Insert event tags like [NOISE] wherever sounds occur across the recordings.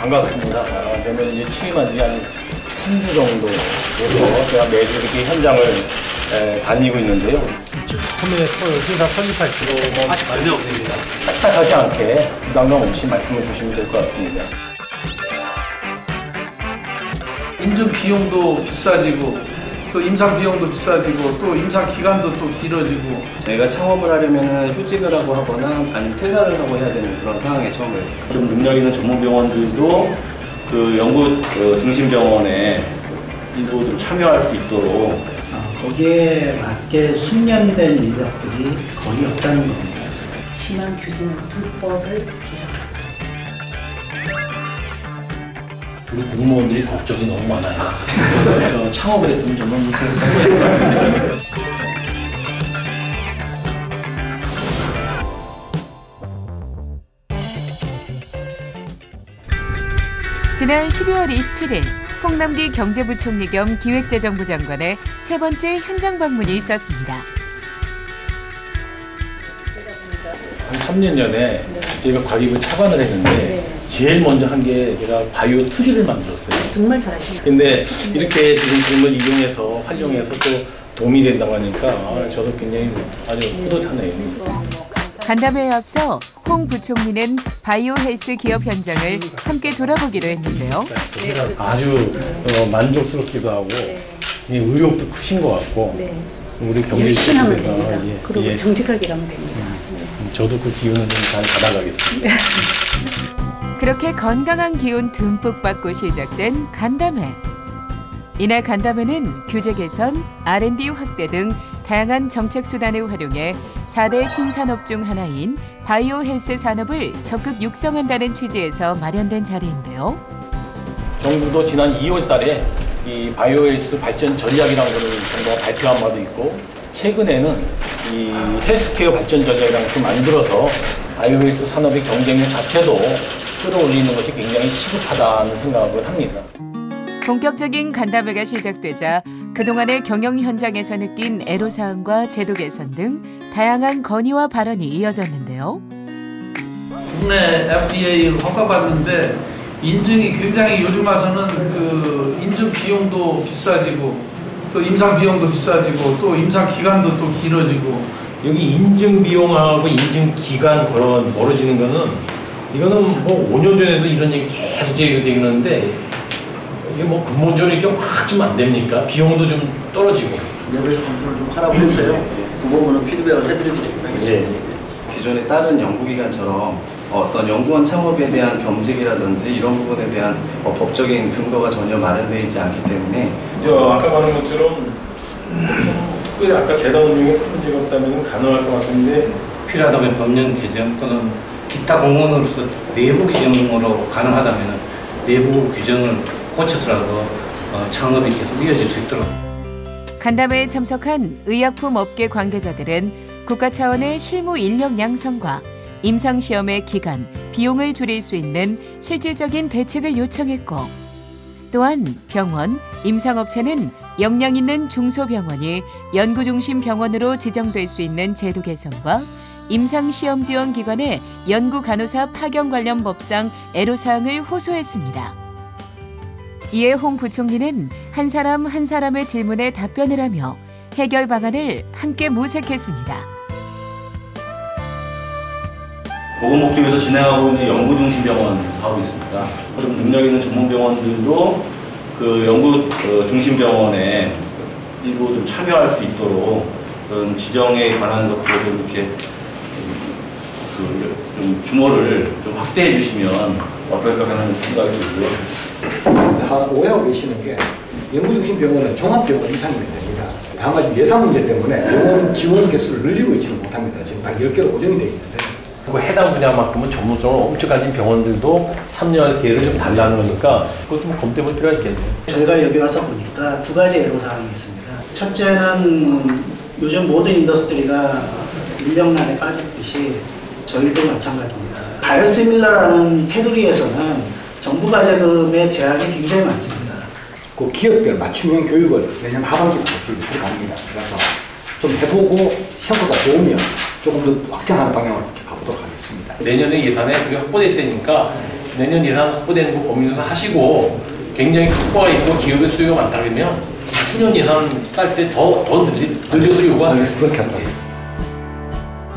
반갑습니다. 아, 저는 이제 취임한 지 한 3주 정도 돼서 제가 매주 이렇게 현장을 에, 다니고 있는데요. 처음에 회사 설립할 때 아직 말이 없습니다. 딱딱하지 않게 부담감 없이 말씀을 주시면 될 것 같습니다. 인증 비용도 비싸지고 또 임상 비용도 비싸지고 또 임상 기간도 또 길어지고 내가 창업을 하려면 휴직을 하고 하거나 아니면 퇴사를 하고 해야 되는 그런 상황에 처음에 좀 능력 있는 전문 병원들도 그 연구 그 중심 병원에 일부 좀 참여할 수 있도록 어, 거기에 맞게 숙련된 인력들이 거의 없다는 겁니다. 심한 규제는 불법을 주장합니다. 우리 공무원들이 걱정이 너무 많아요. [LAUGHS] 저 창업을 했으면 정말 성공했을 지난 12월 27일 홍남기 경제부총리 겸 기획재정부 장관의 세 번째 현장 방문이 있었습니다. 한 3년 전에 저희가 과기부 차관을 했는데 제일 먼저 한 게 제가 바이오 투기를 만들었어요. 정말 잘하십니다. 근데 이렇게 지금 질문 이용해서 활용해서 또 도움이 된다고 하니까 아, 저도 굉장히 아주 뿌듯하네요. 간담회에 앞서 홍 부총리는 바이오 헬스 기업 현장을 함께 돌아보기로 했는데요. 아주 어, 만족스럽기도 하고 이 의욕도 크신 것 같고 네. 우리 열심히 하면 경제지도가 됩니다. 예, 그리고 예, 정직하게 일하면 됩니다. 저도 그 기운을 좀 잘 받아가겠습니다. 그렇게 건강한 기운 듬뿍 받고 시작된 간담회. 이날 간담회는 규제 개선, R&D 확대 등 다양한 정책 수단을 활용해 4대 신산업 중 하나인 바이오 헬스 산업을 적극 육성한다는 취지에서 마련된 자리인데요. 정부도 지난 2월 달에 이 바이오 헬스 발전 전략이라는 것을 정부가 발표한 바도 있고 최근에는 이 헬스케어 발전 전략이라는 것을 만들어서 바이오 헬스 산업의 경쟁력 자체도 끌어올리는 것이 굉장히 시급하다는 생각을 합니다. 본격적인 간담회가 시작되자 그동안의 경영 현장에서 느낀 애로사항과 제도 개선 등 다양한 건의와 발언이 이어졌는데요. 국내 FDA 허가받는데 인증이 굉장히 요즘 와서는 그 인증 비용도 비싸지고 또 임상 비용도 비싸지고 또 임상 기간도 또 길어지고 여기 인증 비용하고 인증 기간 걸어 멀어지는 거는 이거는 뭐 5년 전에도 이런 얘기 계속 제기가 되긴 하는데 이게 뭐 근본적으로 이렇게 확 좀 안 됩니까? 비용도 좀 떨어지고. 내부에서 검토를 좀 하라고 했어요. 그 부분은 피드백을 해드리도록 하겠습니다. 기존의 다른 연구기관처럼 어떤 연구원 창업에 대한 경직이라든지 이런 부분에 대한 어, 법적인 근거가 전혀 마련되어 있지 않기 때문에 저 아까 말한 것처럼 특별히 아까 재단 운영에 큰 문제가 없다면 가능할 것 같은데 필요하다면 법령 규정 또는 기타 공무원으로서 내부 규정으로 가능하다면 내부 규정을 고쳐서라도 어, 창업이 계속 이어질 수 있도록. 간담회에 참석한 의약품 업계 관계자들은 국가 차원의 실무 인력 양성과 임상 시험의 기간, 비용을 줄일 수 있는 실질적인 대책을 요청했고 또한 병원, 임상업체는 역량 있는 중소병원이 연구중심 병원으로 지정될 수 있는 제도 개선과 임상시험 지원 기관의 연구 간호사 파견 관련 법상 애로사항을 호소했습니다. 이에 홍 부총리는 한 사람 한 사람의 질문에 답변을 하며 해결 방안을 함께 모색했습니다. 보건 목적에서 진행하고 있는 연구 중심 병원 하고 있습니다. 좀 능력 있는 전문 병원들도 그 연구 어, 중심 병원에 일부 좀 참여할 수 있도록 그런 지정에 관한 것도 좀 이렇게 그, 좀 규모를 좀 확대해 주시면 어떨까 하는 생각이 들고요. 다 오해하고 계시는 게 연구중심 병원은 종합병원 이상이면 됩니다. 다만 지금 예산 문제 때문에 병원 지원 개수를 늘리고 있지는 못합니다. 지금 딱 10개로 고정이 되어 있는데 그 해당 분야만큼은 전문성을 엄청 가진 병원들도 참여할 기회를 좀 달라는 거니까 그것도 뭐 검토해 볼 필요가 있겠네요. 저희가 여기 와서 보니까 두 가지 애로사항이 있습니다. 첫째는 요즘 모든 인더스트리가 인력난에 빠졌듯이 저희도 마찬가지입니다. 바이오시밀러라는 테두리에서는 정부 과제금의 제약이 굉장히 많습니다. 그 기업별 맞춤형 교육을 내년 하반기부터 들어갑니다. 그래서 좀 해보고 시험보다 좋으면 조금 더 확장하는 방향으로 이렇게 가보도록 하겠습니다. 내년에 예산에 그게 확보될 때니까 내년 예산 확보되는 거 고민해서 하시고 굉장히 효과가 있고 기업의 수요가 많다 그러면 후년 예산 짤 때 더 더 늘려서 요구하세요. 그렇게 합니다.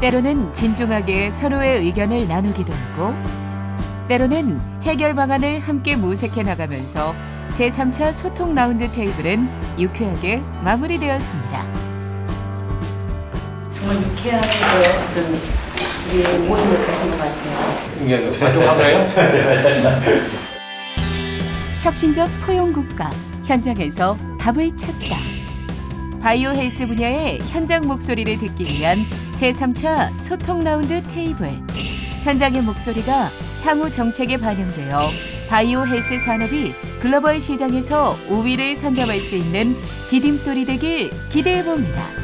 때로는 진중하게 서로의 의견을 나누기도 하고 때로는 해결 방안을 함께 모색해 나가면서 제3차 소통 라운드 테이블은 유쾌하게 마무리되었습니다. 정말 유쾌한 그 어떤 우리 모임을 가진 것 같아요. 이게 만족한가요? [LAUGHS] 혁신적 포용국가 현장에서 답을 찾다. 바이오 헬스 분야의 현장 목소리를 듣기 위한 제3차 소통 라운드 테이블. 현장의 목소리가 향후 정책에 반영되어 바이오 헬스 산업이 글로벌 시장에서 우위를 선점할 수 있는 디딤돌이 되길 기대해 봅니다.